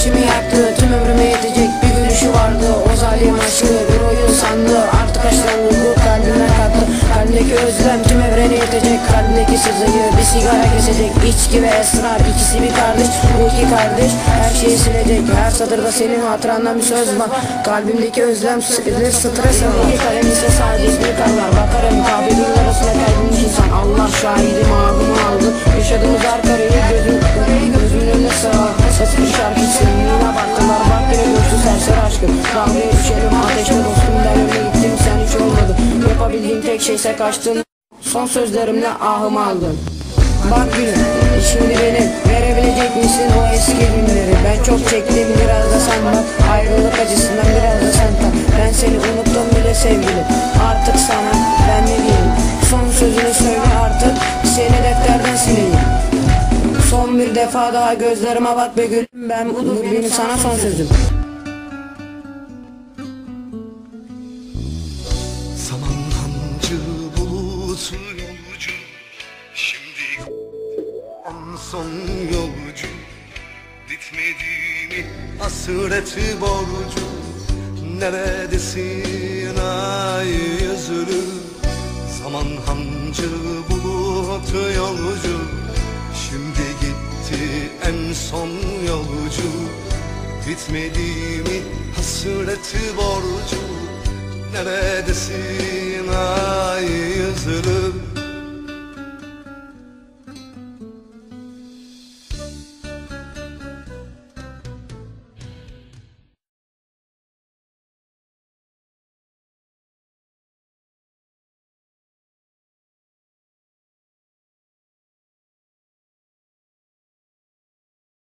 içimi yaktı. Tüm ömrüme yetecek bir gülüşü vardı. O zalim aşkı bir oyun sandı. Artık aşklandı bu kalbime kattı. Kalbimdeki özlem tüm evrene yetecek. Kalbimdeki sızıyı bir sigara kesecek. İçki ve esrar ikisi bir kardeş. Bu iki kardeş her şeyi silecek. Her satırda senin hatırandan bir söz var. Kalbimdeki özlem bir stres ama İki kalem ise sadece bir karlar. Bakarım kabirler arasında kalbim insan. Allah şahidim ağabeyim aldı. Yaşadığımız arka gözüm, gözümün önüne sığar. Kahveye düşelim ateşte dostum öyle gittim sen hiç olmadı. Yapabildiğim tek şeyse kaçtın. Son sözlerimle ahımı aldın. Bak gülüm şimdi benim. Verebilecek misin o eski günleri? Ben çok çektim biraz da sen bak. Ayrılık acısından biraz da sen tak. Ben seni unuttum bile sevgilim. Artık sana ben ne diyeyim? Son sözünü söyle artık Seni defterden sileyim. Son bir defa daha gözlerime bak be gülüm. Ben budur benim sana son sözüm Saman hancı bulutu yolcu Şimdi en son yolcu. Bitmedi mi hasreti borcu Neredesin ay yüzlü? Zaman hancı bulutu yolcu Şimdi gitti en son yolcu. Bitmedi mi hasreti borcu Neredesin